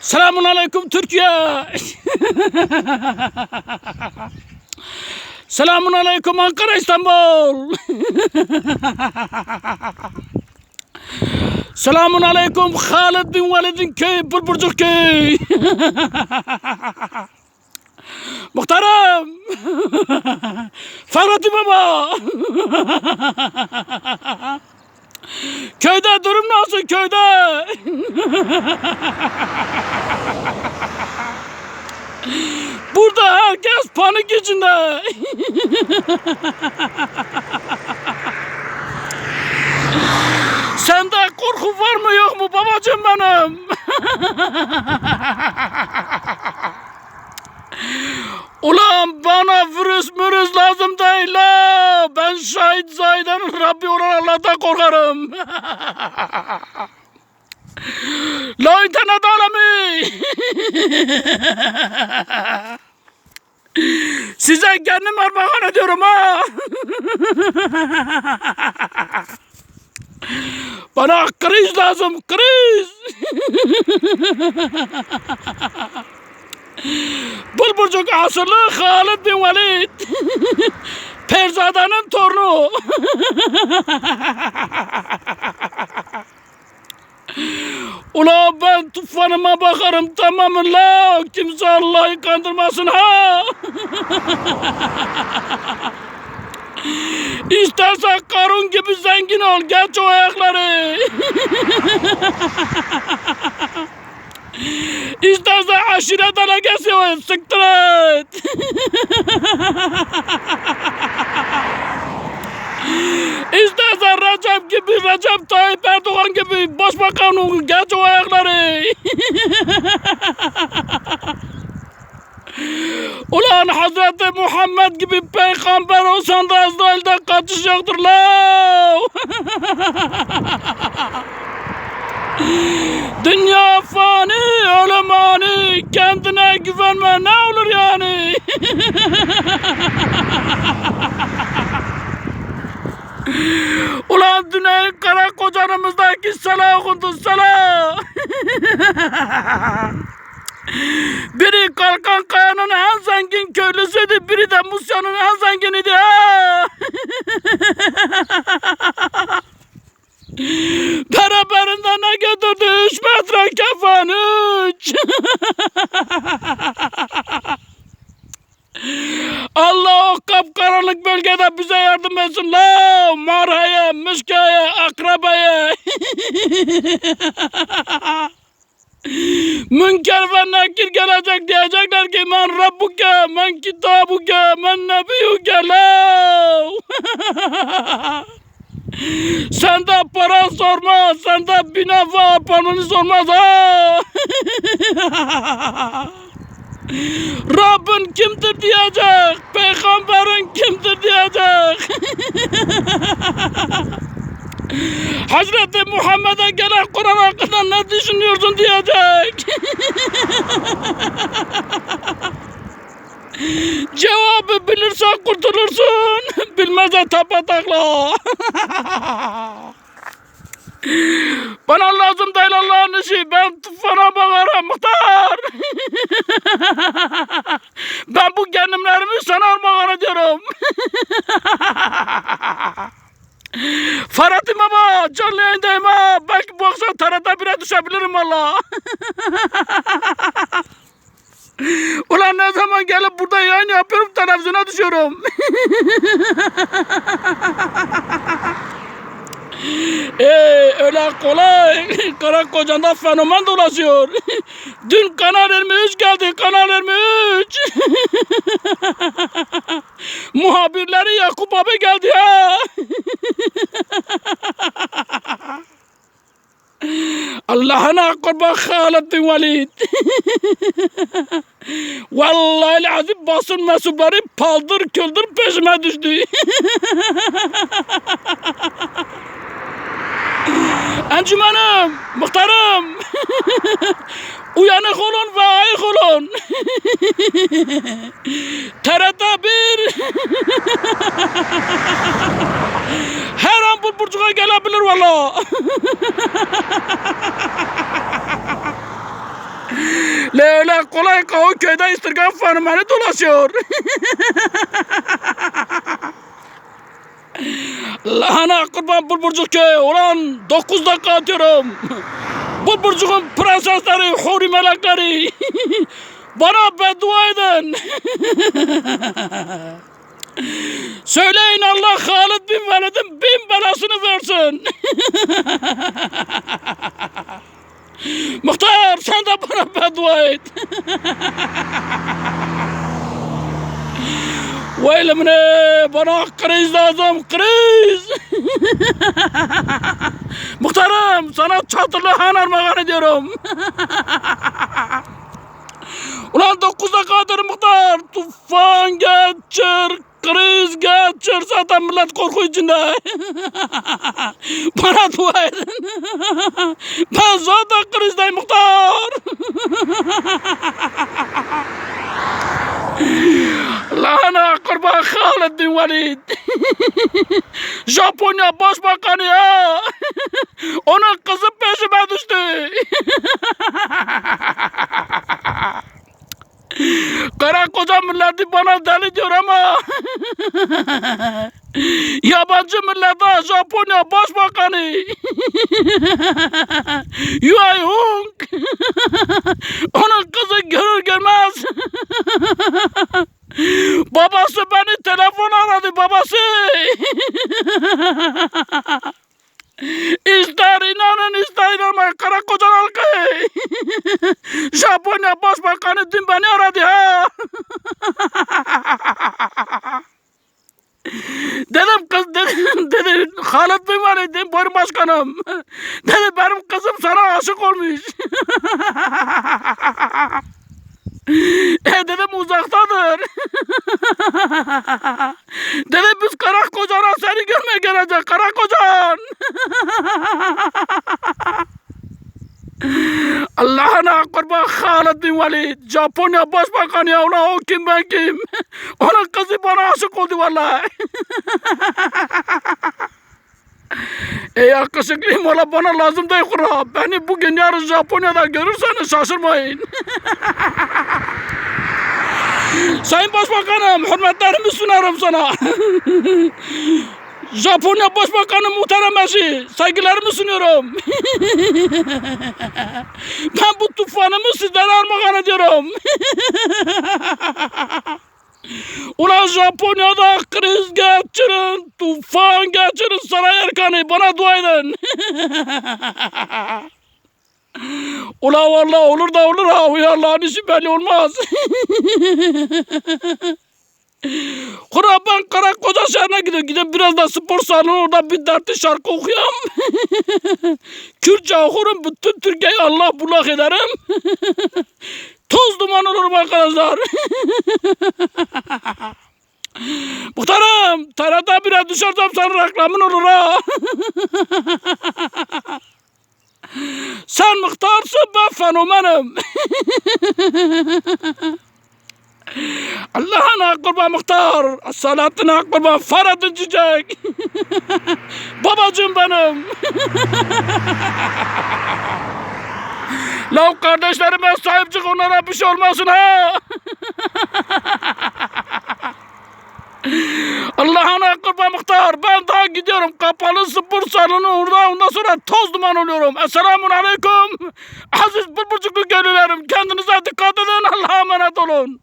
سلام عليكم تركيا سلام عليكم أنقرة إسطنبول سلام عليكم خالد بن والد كي بربرجوكي مختارم فرطي بابا köyde durum nasıl köyde? Burada herkes panik içinde. Sende korku var mı yok mu babacığım benim? Ulan bana virüs mürüz lazım değil la. Ben şahit zayden Rabbi olan Allah'tan korkarım. la internet alemi. Size kendim armağan ediyorum ha. Bana kriz lazım kriz. Bulburcuk asırlı Halid bin Velid. Perzada'nın torunu. Ula ben tufanıma bakarım tamam mı la? Kimse Allah'ı kandırmasın ha. İstersen Karun gibi zengin ol. Geç o ayakları. İstersen aşiret alakası ol. Siktir et. İstersen Recep gibi, Recep Tayyip Erdoğan gibi başbakan ol. Geç o ayakları. Ulan Hazreti Muhammed gibi peygamber olsan da Azrail'den kaçış yoktur la. Dünya fani, ölüm ani, kendine güvenme ne olur yani. Ulan Düneyin kara kocanımızdaki sala okundu sala. Biri Kalkan Kaya'nın en zengin köylüsüydü, biri de Musya'nın en zenginiydi. Ha! Beraberinde ne götürdü? Üç metre kefan, üç. Allah o kapkaranlık bölgede bize yardım etsin. La marhaya, müşkaya, akrabaya. Münker ve nakir gelecek diyecekler ki men rabbuke, men kitabuke, men nebiyuke la. Sende para sormaz, sende bina ve apartmanı sormaz ha. Rabbin kimdir diyecek, peygamberin kimdir diyecek. Hazreti Muhammed'e gelen Kur'an hakkında ne düşünüyorsun diyecek. Cevabı bilirsen kurtulursun. Bilmezse tapatakla. Bana lazım değil Allah'ın işi. Ben tufana bakarım muhtar. ben bu kendimlerimi sana armağan ediyorum. Faratim ama canlı yayındayım ha. Belki bu akşam tarata bire düşebilirim valla. Ulan ne zaman gelip burada yayın yapıyorum televizyona düşüyorum. Ee, öyle kolay. Kara kocanda fenomen dolaşıyor. Dün Kanal 23 geldi. Kanal 23. Muhabirleri Yakup abi geldi ha. Allah'ına kurban Halid bin Velid. Vallahi azim basın mensupları paldır küldür peşime düştü. Encümenim, muhtarım. Uyanık olun ve ayık olun. TRT 1 her an bu burcuğa gelebilir valla. Öyle kolay kavu köyde istirgam fenomeni dolaşıyor. Lahana kurban Bulburcuk köy. Ulan 9 dakika atıyorum. Bulburcuk'un prensesleri, huri melekleri. Bana beddua edin. Söyleyin Allah Halid bin Velid'in bin belasını versin. Muhtar sen de bana beddua et. Veylimine bana kriz lazım kriz. Muhtarım sana çadırlı han armağan ediyorum. Ulan dokuz dakikadır muhtar. Tufan geçir, kriz geçir. Zaten millet korku içinde. Bana dua edin. Ben zaten krizdeyim muhtar. Lahana kurban Halid bin Velid. Japonya başbakanı ya. Onun kızı peşime düştü. Kara koca milleti bana deli diyor ama. Yabancı millete Japonya başbakanı. Yuay Hung onun kızı görür görmez. Babası beni telefon aradı babası İster inanın ister inanmayın kara kocan halkı. Japonya başbakanı dün beni aradı ha. dedim kız dedim, dedi Halit bin var dedim buyurun başkanım. dedi benim kızım sana aşık olmuş. e dedim uzaktadır. dedim biz kara kocana seni görmeye gelecek kara Halid bin Velid. Japonya başbakanı ya ulan o kim ben kim? Onun kızı bana aşık oldu vallahi. Ey yakışıklıyım ola bana lazım değil kura. Beni bugün yarın Japonya'da görürseniz şaşırmayın. Sayın Başbakanım, hürmetlerimi sunarım sana. Japonya Başbakanı muhteremesi, saygılarımı sunuyorum. ben bu tufanımı sizlere armağan ediyorum. Ulan Japonya'da kriz geçirin, tufan geçirin saray erkanı, bana dua edin. Ula vallahi olur da olur ha. Uy Allah'ın işi belli olmaz. Kura ben kara koca şehrine gidiyorum. Gidip biraz da spor salonu orada bir dertli şarkı okuyam. Kürtçe okurum. Bütün Türkiye'yi Allah bulak ederim. Toz duman olurum arkadaşlar. Muhtarım, TRT bire düşersem sana reklamın olur ha. Sen muhtarsın ben fenomenim. Allah'ına kurban muhtar. Salatına kurban Ferhat'ın çiçek. Babacığım benim. Lav kardeşlerime sahip çık onlara bir şey olmasın ha. Allah'ına kurban muhtar. Ben daha gidiyorum. Kapalı spor salonu orada. Ondan sonra toz duman oluyorum. Esselamun aleyküm. Aziz bulburcuklu gönüllerim. Kendinize dikkat edin. Allah'a emanet olun.